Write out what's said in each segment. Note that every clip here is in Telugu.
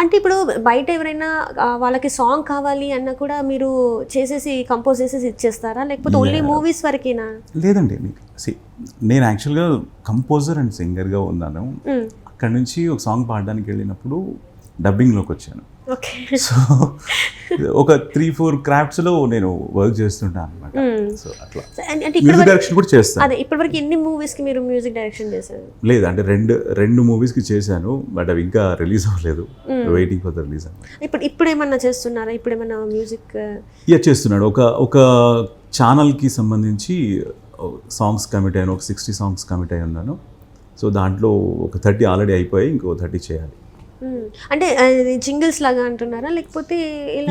అంటే ఇప్పుడు బయట ఎవరైనా వాళ్ళకి సాంగ్ కావాలి అన్న కూడా మీరు చేసేసి కంపోజ్ చేసేసి ఇచ్చేస్తారా? లేకపోతే ఓన్లీ మూవీస్ వరకేనా? లేదండి. నేను యాక్చువల్గా కంపోజర్ అండ్ సింగర్గా ఉన్నాను. అక్కడ నుంచి ఒక సాంగ్ పాడడానికి వెళ్ళినప్పుడు డబ్బింగ్లోకి వచ్చాను. సో ఒక త్రీ ఫోర్ క్రాఫ్ట్స్లో నేను వర్క్ చేస్తుంటాను అనమాట మ్మ్. సో అట్లా. మ్యూజిక్ డైరెక్షన్ కూడా చేస్తాను. అదే ఇప్పటివరకు ఎన్ని మూవీస్కి మీరు మ్యూజిక్ డైరెక్షన్ చేశారు? లేదు అంటే రెండు రెండు మూవీస్కి చేశాను బట్ అవి ఇంకా రిలీజ్ అవ్వలేదు. వెయిటింగ్ ఫర్ ద రిలీజ్ ఇప్పుడు ఇప్పుడు ఏమన్నా చేస్తున్నారా? ఇప్పుడు ఏమన్నా మ్యూజిక్ ఇక చేస్తున్నాడు ఒక ఒక ఛానల్కి సంబంధించి సాంగ్స్ కమిట్ అయ్యాను. ఒక సిక్స్టీ సాంగ్స్ కమిట్ అయి ఉన్నాను. సో దాంట్లో ఒక థర్టీ ఆల్రెడీ అయిపోయి ఇంకో థర్టీ చేయాలి. అంటే జింగిల్స్ లాగా అంటున్నారా? లేకపోతే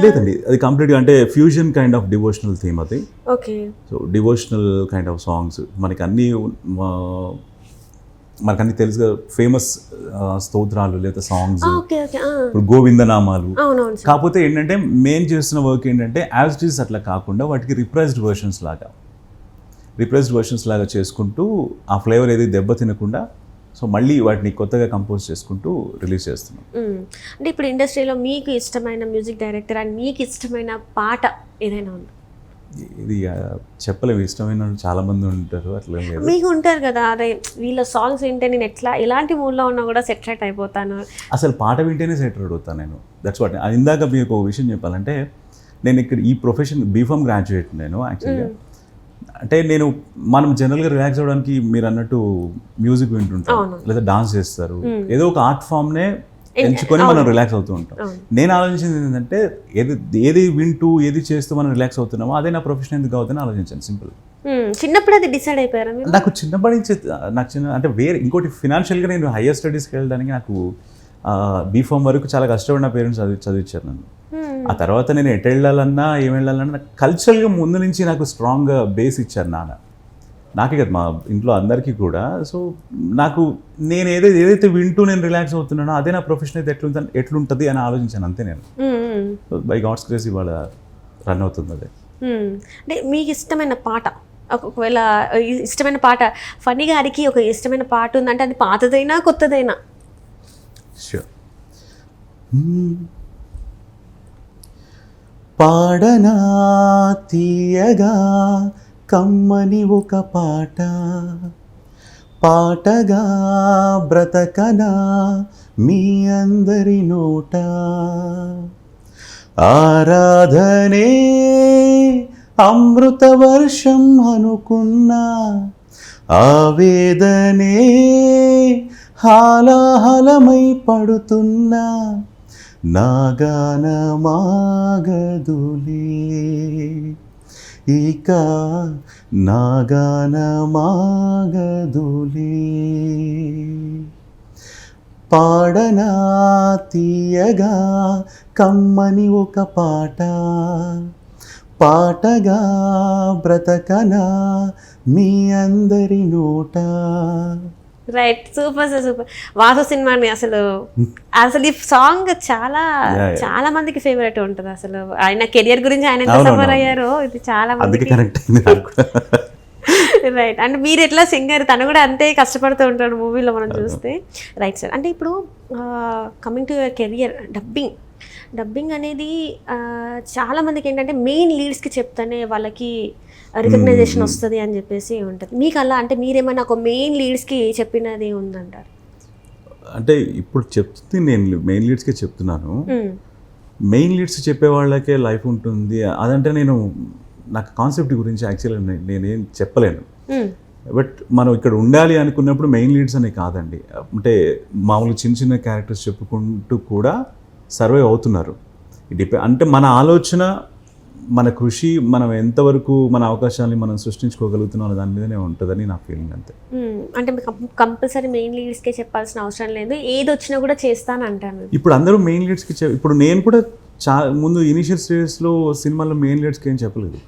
లేదండి. అది కంప్లీట్గా అంటే fusion kind of devotional theme అది. Okay. So devotional kind of songs. మనకి అన్ని మనకు అన్ని తెలుసుగా ఫేమస్ స్తోత్రాలు లేదా సాంగ్స్. ఇప్పుడు గోవిందనామాలు. కాకపోతే ఏంటంటే మెయిన్ చేస్తున్న వర్క్ ఏంటంటే యాజ్ ఇట్ ఈస్ అట్లా కాకుండా వాటికి రిప్రైజ్డ్ వర్షన్స్ లాగా. రిప్రైజ్డ్ వర్షన్స్ లాగా చేసుకుంటూ ఆ ఫ్లేవర్ ఏది దెబ్బ తినకుండా సో మళ్ళీ వాటిని కొత్తగా కంపోజ్ చేసుకుంటూ రిలీజ్ చేస్తున్నాం. అంటే ఇప్పుడు ఇండస్ట్రీలో మీకు ఇష్టమైన మ్యూజిక్ డైరెక్టర్ అండ్ మీకు ఇష్టమైన పాట ఏదైనా ఉందా? ఇది చెప్పలేము. ఇష్టమైన వాళ్ళు చాలా మంది ఉంటారు అట్లా లేదు. మీకు ఉంటారు కదా అరే వీళ్ళ సాంగ్స్ వింటే నేను ఎట్లా ఎలాంటి మూడ్లో ఉన్నా కూడా సెటరేట్ అయిపోతాను. అసలు పాట వింటేనే సెటర్ అవుతాను నేను. దట్స్ వాట్ ఇందాక మీకు ఒక విషయం చెప్పాలంటే నేను ఇక్కడ ఈ ప్రొఫెషన్ బీఫామ్ గ్రాడ్యుయేట్ నేను యాక్చువల్గా అంటే నేను మనం జనరల్గా రిలాక్స్ అవ్వడానికి మీరు అన్నట్టు మ్యూజిక్ వింటుంటాం అవును. లేదా డాన్స్ చేస్తారు ఏదో ఒక ఆర్ట్ ఫామ్నే ఎంచుకొని మనం రిలాక్స్ అవుతూ ఉంటాం. నేను ఆలోచించింది ఏంటంటే ఏది ఏది వింటూ ఏది చేస్తూ మనం రిలాక్స్ అవుతున్నామో అదే నా ప్రొఫెషన్ ఎందుకు అవుతుందని ఆలోచించాను సింపుల్. చిన్నప్పుడు అది డిసైడ్ అయిపోయారా నాకు చిన్నప్పటి నుంచి నాకు చిన్న అంటే వేరే ఇంకోటి ఫినాన్షియల్గా నేను హయ్యర్ స్టడీస్కి వెళ్ళడానికి నాకు బీఫామ్ వరకు చాలా కష్టపడిన పేరెంట్స్ చదివి చదివించారు నన్ను. ఆ తర్వాత నేను ఎటు వెళ్ళాలన్నా ఏం వెళ్ళాలన్నా కల్చరల్గా ముందు నుంచి నాకు స్ట్రాంగ్గా బేస్ ఇచ్చారు నాన్న నాకే కదా మా ఇంట్లో అందరికీ కూడా సో నాకు నేను ఏదైతే ఏదైతే వింటూ నేను రిలాక్స్ అవుతున్నానో అదే నా ప్రొఫెషన్ అయితే ఎట్లుంటుంది ఎట్లుంటుంది అని ఆలోచించాను అంతే నేను. బై గాడ్స్ క్రేజ్ ఇవాళ రన్ అవుతుంది అదే. అంటే మీకు ఇష్టమైన పాట ఒక- ఒకవేళ ఇష్టమైన పాట ఫనీ గారికి ఒక ఇష్టమైన పాట ఉందంటే అది పాతదైనా కొత్తదైనా Sure. పాడనా తీయగా కమ్మని ఒక పాట. పాటగా బ్రతకనా మీ అందరి నోట. ఆరాధనే అమృత వర్షం అనుకున్నా. ఆవేదనే హాలాహలమై పడుతున్నా. నాగానమాగదులే. ఇక నాగానమాగదులే. పాడనా తీయగా కమ్మని ఒక పాట. పాటగా బ్రతకనా మీ అందరి నోట. Right super sir super Vasu సినిమాని అసలు. అసలు ఈ సాంగ్ చాలా. చాలా మందికి ఫేవరెట్ ఉంటుంది అసలు. ఆయన కెరియర్ గురించి ఆయన ఎంత. సఫర్ అయ్యారో ఇది చాలా మందికి. రైట్ అంటే మీరు ఎట్లా సింగర్ తను కూడా అంతే కష్టపడుతూ ఉంటాడు మూవీలో మనం చూస్తే. రైట్ సార్ అంటే ఇప్పుడు coming to your career dubbing dubbing అనేది ఆ, చాలా మందికి ఏంటంటే మెయిన్ లీడ్స్కి చెప్తానే వాళ్ళకి రికగ్నైజేషన్ వస్తుంది అని చెప్పేసి ఉంటుంది. మీకు అలా అంటే మీరేమైనా ఒక మెయిన్ లీడ్స్కి చెప్పినది ఉందంటారు? అంటే ఇప్పుడు చెప్తుంది నేను మెయిన్ లీడ్స్కే చెప్తున్నాను. మెయిన్ లీడ్స్ చెప్పే వాళ్ళకే లైఫ్ ఉంటుంది. అదంటే నేను నాకు కాన్సెప్ట్ గురించి యాక్చువల్గా నేనేం చెప్పలేను. బట్ మనం ఇక్కడ ఉండాలి అనుకున్నప్పుడు మెయిన్ లీడ్స్ అనే కాదండి. అంటే మామూలు చిన్న చిన్న క్యారెక్టర్స్ చెప్పుకుంటూ కూడా సర్వైవ్ అవుతున్నారు. డిపె అంటే మన ఆలోచన మన కృషి మనం ఎంతవరకు మన అవకాశాలని మనం సృష్టించుకోగలుగుతున్నాం అనే దాని మీదనే ఉంటుందని నా ఫీలింగ్ అంతే. అంటే కంపల్సరీ మెయిన్ లీడ్స్కే చెప్పాల్సిన అవసరం లేదు. ఏది వచ్చినా కూడా చేస్తాను అంటాను. ఇప్పుడు అందరూ మెయిన్ లీడ్స్కి ఇప్పుడు నేను కూడా చా ముందు ఇనిషియల్ స్టేజెస్లో సినిమాలో మెయిన్ లీడ్స్కి ఏం చెప్పలేదు.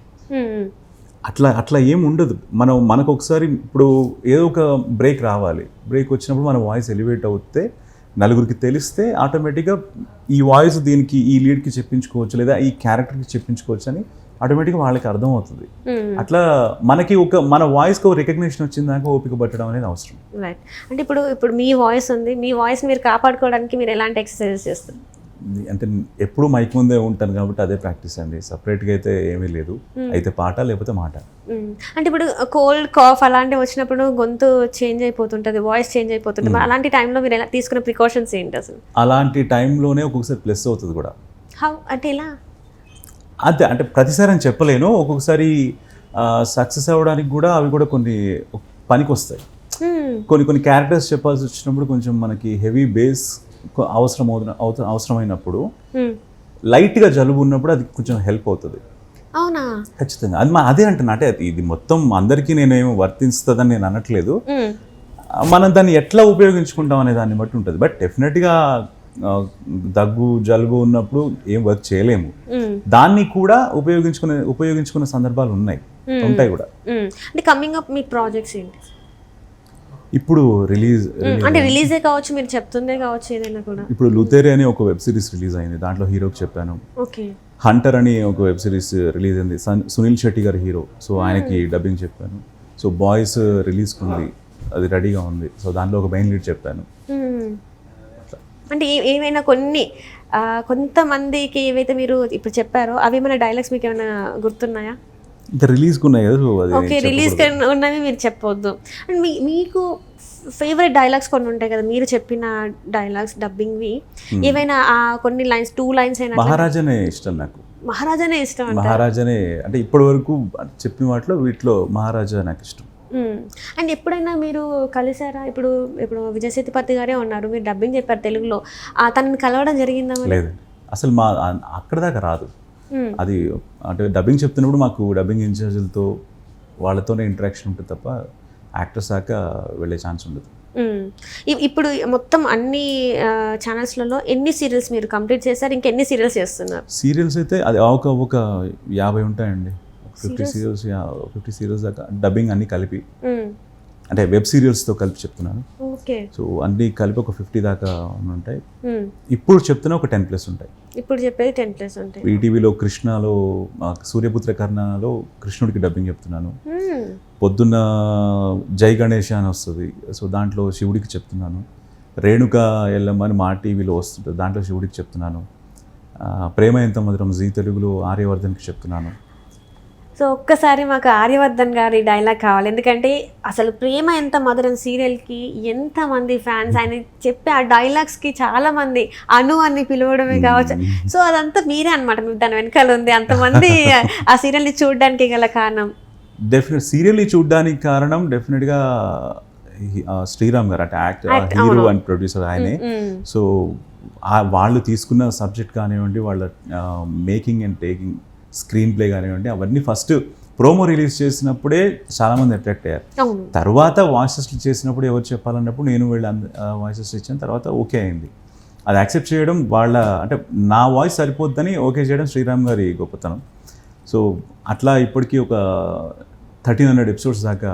అట్లా అట్లా ఏం ఉండదు. మనం మనకు ఒకసారి ఇప్పుడు ఏదో ఒక బ్రేక్ రావాలి. బ్రేక్ వచ్చినప్పుడు మన వాయిస్ ఎలివేట్ అవుతే నలుగురికి తెలిస్తే ఆటోమేటిక్గా ఈ వాయిస్ దీనికి ఈ లీడ్కి చెప్పించుకోవచ్చు లేదా ఈ క్యారెక్టర్కి చెప్పించుకోవచ్చు అని ఆటోమేటిక్గా వాళ్ళకి అర్థమవుతుంది. మ్మ్. అట్లా మనకి ఒక మన వాయిస్కి ఒక రికగ్నిషన్ వచ్చిందాక ఓపిక పట్టడం అనేది అవసరం. రైట్. అంటే ఇప్పుడు ఇప్పుడు మీ వాయిస్ ఉంది. మీ వాయిస్ మీరు కాపాడుకోవడానికి మీరు ఎలాంటి ఎక్సర్సైజెస్ చేస్తారు? అంటే ఎప్పుడు మైక్ ముందే ఉంటాను కాబట్టి అదే ప్రాక్టీస్ అండి. సపరేట్గా అయితే ఏమీ లేదు. అయితే పాట లేకపోతే మాట. మ్మ్. అంటే ఇప్పుడు కోల్డ్ కాఫ్ అలాంటివి వచ్చినప్పుడు గొంతు చేంజ్ అయిపోతుంటుంది వాయిస్ చేంజ్ అయిపోతుంది మరి అలాంటి టైంలో మీరు ఎలా తీసుకునే ప్రికాషన్స్ ఏంటి అసలు? అలాంటి టైంలోనే ఒక్కొక్కసారి ప్లస్ అవుతుంది కూడా. హౌ అంటే ఎలా? అంతే అంటే ప్రతిసారి అని చెప్పలేను. ఒక్కొక్కసారి సక్సెస్ అవ్వడానికి కూడా అవి కూడా కొన్ని పనికి వస్తాయి. కొన్ని కొన్ని క్యారెక్టర్స్ చెప్పాల్సి వచ్చినప్పుడు కొంచెం మనకి హెవీ బేస్ అవసరం అవుతున్న- అవసరమైనప్పుడు. లైట్గా జలుబు ఉన్నప్పుడు అది కొంచెం హెల్ప్ అవుతుంది. అవునా? ఖచ్చితంగా. అది మా- అదే అంటున్నా. అంటే ఇది మొత్తం అందరికీ నేనేం వర్తిస్తుందని నేను అనట్లేదు. మనం దాన్ని ఎట్లా ఉపయోగించుకుంటాం అనే దాన్ని బట్టి ఉంటుంది. బట్ డెఫినెట్గా దగ్గు జలుబు ఉన్నప్పుడు ఏం వర్క్ చేయలేము. దాన్ని కూడా ఉపయోగించుకునే ఉపయోగించుకునే సందర్భాలు ఉన్నాయి. ఉంటాయి కూడా. అంటే కమింగ్ అప్ మీ ప్రాజెక్ట్స్ ఏంటి? ఇప్పుడు రిలీజ్. అంటే రిలీజే కావచ్చు మీరు చెప్తుందే కావచ్చు ఏదైనా కూడా. ఇప్పుడు లుతేరి అని ఒక వెబ్ సిరీస్ రిలీజ్ అయింది. దాంట్లో హీరోకి చెప్పాను. ఓకే. హంటర్ అని ఒక వెబ్ సిరీస్ రిలీజ్ అయింది. సన్- సునీల్ శెట్టి గారి హీరో. సో ఆయనకి డబ్బింగ్ చెప్పాను. సో బాయ్స్ రిలీజ్కి ఉంది. అది రెడీగా ఉంది. సో దాంట్లో ఒక మెయిన్ లీడ్ చెప్పాను. అంటే ఏమైనా కొన్ని కొంతమందికి ఏవైతే మీరు ఇప్పుడు చెప్పారో అవి ఏమైనా డైలాగ్స్ మీకు ఏమైనా గుర్తున్నాయా? ఇంకా రిలీజ్కి ఉన్నాయి కదా సో అది ఓకే రిలీజ్ ఉన్నవి మీరు చెప్పొద్దు. అండ్ మీ మీకు ఫేవరెట్ డైలాగ్స్ కొన్ని ఉంటాయి కదా మీరు చెప్పిన డైలాగ్స్ డబ్బింగ్వి ఏవైనా ఆ కొన్ని లైన్స్ టూ లైన్స్ అయినా మహారాజానే ఇష్టం నాకు. మహారాజానే ఇష్టం మహారాజానే అంటే ఇప్పటి వరకు చెప్పిన వాటిలో వీటిలో మహారాజా నాకు ఇష్టం. అండ్ ఎప్పుడైనా మీరు కలిసారా? ఇప్పుడు ఇప్పుడు విజయ్ సేతుపతి గారే ఉన్నారు మీరు డబ్బింగ్ చెప్పారు తెలుగులో. తనని కలవడం జరిగిందా లేదు. అసలు మా అక్కడ దాకా రాదు. అది అంటే డబ్బింగ్ చెప్తున్నప్పుడు మాకు డబ్బింగ్ ఇన్ఛార్జీలతో వాళ్ళతోనే ఇంటరాక్షన్ ఉంటుంది తప్ప యాక్టర్స్ దాకా వెళ్ళే ఛాన్స్ ఉండదు. ఇ- ఇప్పుడు మొత్తం అన్ని ఛానల్స్లలో ఎన్ని సీరియల్స్ మీరు కంప్లీట్ చేశారు? ఇంకెన్ని సీరియల్స్ చేస్తున్నారు? సీరియల్స్ అయితే అది ఒక ఒక యాభై ఉంటాయండి. ఫిఫ్టీ సీరియల్స్ ఫిఫ్టీ సీరియల్స్ దాకా. డబ్బింగ్ అన్నీ కలిపి. మ్మ్. అంటే వెబ్ సీరియల్స్తో కలిపి చెప్తున్నాను. సో అన్నీ కలిపి ఒక ఫిఫ్టీ దాకా ఉంటాయి. ఇప్పుడు చెప్తున్నా ఒక టెన్ ప్లస్ ఉంటాయి. ఇప్పుడు చెప్పేది టెన్ ప్లస్ ఉంటాయి. ఈటీవీలో కృష్ణలో సూర్యపుత్ర కర్ణలో కృష్ణుడికి డబ్బింగ్ చెప్తున్నాను. పొద్దున్న జై గణేష అని వస్తుంది. సో దాంట్లో శివుడికి చెప్తున్నాను. రేణుక ఎల్లమ్మని మా టీవీలో వస్తుంటుంది దాంట్లో శివుడికి చెప్తున్నాను. ప్రేమ ఎంత మధురం జీ తెలుగులో ఆర్యవర్ధన్కి చెప్తున్నాను. సో ఒక్కసారి మాకు ఆర్యవర్ధన్ గారి డైలాగ్ కావాలి. ఎందుకంటే అసలు ప్రేమ ఎంత మధురం సీరియల్కి ఎంతమంది ఫ్యాన్స్ ఆయన చెప్పే ఆ డైలాగ్స్కి చాలా మంది అను అని పిలవడమే కావచ్చు. సో అదంతా మీరే అనమాట మీరు దాని వెనకాల ఉంది అంతమంది ఆ సీరియల్ని చూడడానికి గల కారణం. డెఫినెట్ సీరియల్ని చూడడానికి కారణం డెఫినెట్గా శ్రీరామ్ గారు అంటే యాక్టర్ హీరో అండ్ ప్రొడ్యూసర్ ఆయనే. సో వాళ్ళు తీసుకున్న సబ్జెక్ట్ కానివ్వండి వాళ్ళ making and taking screenplay కానివ్వండి అవన్నీ ఫస్ట్ ప్రోమో రిలీజ్ చేసినప్పుడే చాలామంది అట్రాక్ట్ అయ్యారు. తర్వాత వాయిసెస్ చేసినప్పుడు ఎవరు చెప్పాలన్నప్పుడు నేను వీళ్ళ వాయిసెస్ ఇచ్చిన తర్వాత ఓకే అయింది. అది యాక్సెప్ట్ చేయడం వాళ్ళ అంటే నా వాయిస్ సరిపోద్దని ఓకే చేయడం శ్రీరామ్ గారి గొప్పతనం. సో అట్లా ఇప్పటికీ ఒక థర్టీన్ హండ్రెడ్ ఎపిసోడ్స్ దాకా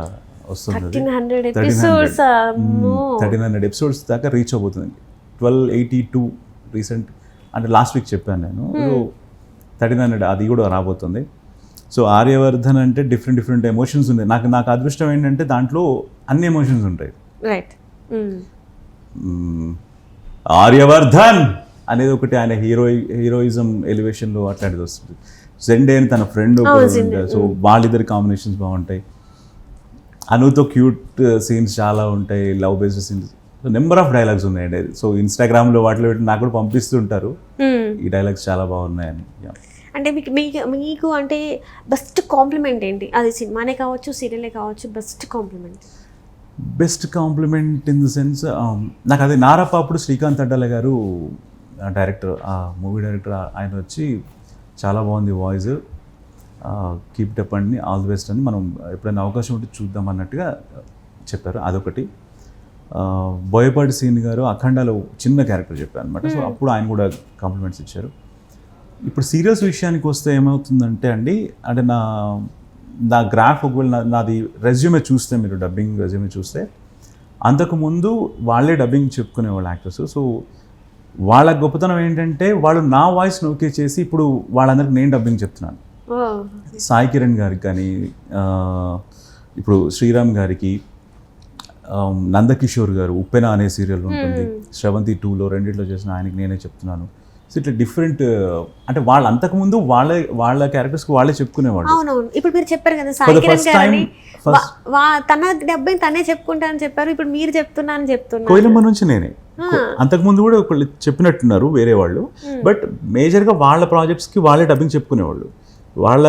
వస్తుంది thirteen hundred episodes thirteen hundred episodes దాకా రీచ్ అవబోతుంది ట్వెల్వ్ ఎయిటీ టూ రీసెంట్ అంటే లాస్ట్ వీక్ చెప్పాను నేను. థర్టీన్ హండ్రెడ్ అది కూడా రాబోతుంది. సో ఆర్యవర్ధన్ అంటే డిఫరెంట్ డిఫరెంట్ ఎమోషన్స్ ఉన్నాయి నాకు నాకు అదృష్టం ఏంటంటే దాంట్లో అన్ని ఎమోషన్స్ ఉంటాయి. రైట్ మ్మ్. ఆర్యవర్ధన్ అనేది ఒకటి ఆయన హీరో హీరోయిజం ఎలివేషన్లో అట్లాంటిది వస్తుంది. జెండే అని తన ఫ్రెండ్ సో వాళ్ళిద్దరి కాంబినేషన్స్ బాగుంటాయి. అనుతో క్యూట్ సీన్స్ చాలా ఉంటాయి. Love based scenes so number of dialogues ఉన్నాయండి. సో ఇన్స్టాగ్రామ్లో వాటిలో పెట్టి నాకు కూడా పంపిస్తుంటారు. ఈ డైలాగ్స్ చాలా బాగున్నాయని. అంటే మీకు మీకు మీకు అంటే బెస్ట్ కాంప్లిమెంట్ ఏంటి? అది సినిమానే కావచ్చు సీరియలే కావచ్చు best compliment best compliment in the sense నాకు అది నారప్ప అప్పుడు శ్రీకాంత్ అడ్డాల గారు డైరెక్టర్ ఆ మూవీ డైరెక్టర్ ఆయన వచ్చి చాలా బాగుంది వాయిస్ కీప్ అప్ అండి ఆల్ ది బెస్ట్ అని మనం ఎప్పుడైనా అవకాశం ఉంటే చూద్దాం అన్నట్టుగా చెప్పారు అదొకటి. బోయపాటి సీన్ గారు అఖండాలో చిన్న క్యారెక్టర్ చెప్పారు అనమాట సో అప్పుడు ఆయన కూడా కాంప్లిమెంట్స్ ఇచ్చారు. ఇప్పుడు సీరియల్స్ విషయానికి వస్తే ఏమవుతుందంటే అండి అంటే నా నా గ్రాఫ్ ఒకవేళ నాది రెజ్యూమే చూస్తే మీరు డబ్బింగ్ రెజ్యూమే చూస్తే అంతకుముందు వాళ్ళే డబ్బింగ్ చెప్పుకునేవాళ్ళు యాక్టర్స్ సో వాళ్ళ గొప్పతనం ఏంటంటే వాళ్ళు నా వాయిస్ ఓకే చేసి ఇప్పుడు వాళ్ళందరికీ నేను డబ్బింగ్ చెప్తున్నాను. సాయి కిరణ్ గారికి కానీ ఇప్పుడు శ్రీరామ్ గారికి నందకిషోర్ గారు ఉప్పెన అనే సీరియల్ ఉంటుంది. శ్రవంతి టూలో రెండిట్లో చేసిన ఆయనకి నేనే చెప్తున్నాను. సో ఇట్లా డిఫరెంట్ అంటే వాళ్ళ అంతకుముందు వాళ్ళే వాళ్ళ క్యారెక్టర్స్కి వాళ్ళే చెప్పుకునేవాళ్ళు. అవునవును. ఇప్పుడు మీరు చెప్పారు కదా సాయి కిరణ్ తన డబ్బై తనే చెప్పుకుంటానని చెప్పారు. ఇప్పుడు మీరు చెప్తున్నా అని చెప్తున్నారు. కోయిలమ్మ నుంచి నేనే. అంతకుముందు కూడా ఒకళ్ళు చెప్పినట్టున్నారు వేరే వాళ్ళు. బట్ మేజర్గా వాళ్ళ ప్రాజెక్ట్స్కి వాళ్ళే డబ్బింగ్ చెప్పుకునేవాళ్ళు. వాళ్ళ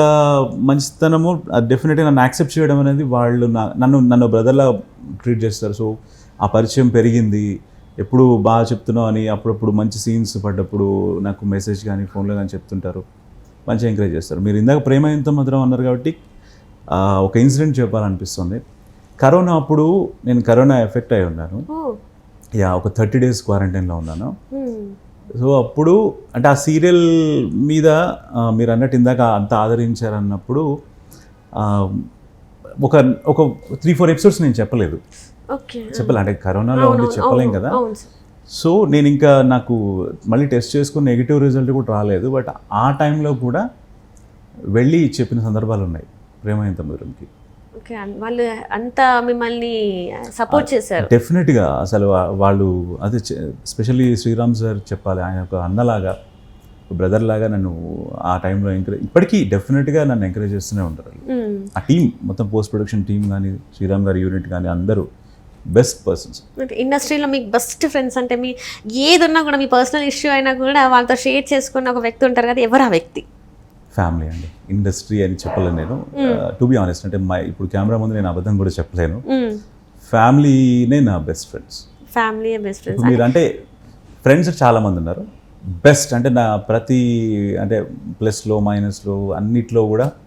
మంచితనము డెఫినెట్గా నన్ను యాక్సెప్ట్ చేయడం అనేది వాళ్ళు నన్ను నన్ను బ్రదర్లా ట్రీట్ చేస్తారు. సో ఆ పరిచయం పెరిగింది. ఎప్పుడు బాగా చెప్తున్నావు అని అప్పుడప్పుడు మంచి సీన్స్ పడ్డప్పుడు నాకు మెసేజ్ కానీ ఫోన్లో కానీ చెప్తుంటారు. మంచిగా ఎంకరేజ్ చేస్తారు. మీరు ఇందాక ప్రేమ ఎంత మధురం అన్నారు కాబట్టి ఒక ఇన్సిడెంట్ చెప్పాలనిపిస్తుంది. కరోనా అప్పుడు నేను కరోనా ఎఫెక్ట్ అయి ఉన్నాను. యా ఒక థర్టీ డేస్ క్వారంటైన్లో ఉన్నాను. సో అప్పుడు అంటే ఆ సీరియల్ మీద మీరు అన్నట్టు ఇందాక అంత ఆదరించారన్నప్పుడు ఒక ఒక త్రీ ఫోర్ ఎపిసోడ్స్ నేను చెప్పలేదు. చెప్పలే అంటే కరోనాలో అవును, చెప్పలేం కదా. సో నేను ఇంకా నాకు మళ్ళీ టెస్ట్ చేసుకుని నెగిటివ్ రిజల్ట్ కూడా రాలేదు బట్ ఆ టైంలో కూడా వెళ్ళి చెప్పిన సందర్భాలు ఉన్నాయి ప్రేమ ఇంత మధురంకి ఓకే అన్- వాళ్ళు అంతా మిమ్మల్ని సపోర్ట్ చేశారు. డెఫినెట్గా అసలు వాళ్ళు అది స్పెషల్లీ శ్రీరామ్ సార్ చెప్పాలి ఆయన ఒక అన్నలాగా బ్రదర్ లాగా నన్ను ఆ టైంలో ఎంకరేజ్ ఇప్పటికీ డెఫినెట్గా నన్ను ఎంకరేజ్ చేస్తూనే ఉంటారు. ఆ టీం మొత్తం పోస్ట్ ప్రొడక్షన్ టీం కానీ శ్రీరామ్ గారి యూనిట్ కానీ అందరూ బెస్ట్ పర్సన్స్. ఇండస్ట్రీలో మీకు బెస్ట్ ఫ్రెండ్స్ అంటే మీ ఏది ఉన్నా కూడా మీ పర్సనల్ ఇష్యూ అయినా కూడా వాళ్ళతో షేర్ చేసుకున్న ఒక వ్యక్తి ఉంటారు కదా ఎవరు ఆ వ్యక్తి? ఫ్యామిలీ అండి. ఇండస్ట్రీ అని చెప్పలేను నేను. టు బి ఆనెస్ట్ అంటే మా ఇప్పుడు కెమెరా ముందు నేను అబద్ధం కూడా చెప్పలేను. ఫ్యామిలీనే నా best friends family best friends మీరు అంటే ఫ్రెండ్స్ చాలా మంది ఉన్నారు. బెస్ట్ అంటే నా ప్రతి అంటే ప్లస్లో మైనస్లో అన్నిట్లో కూడా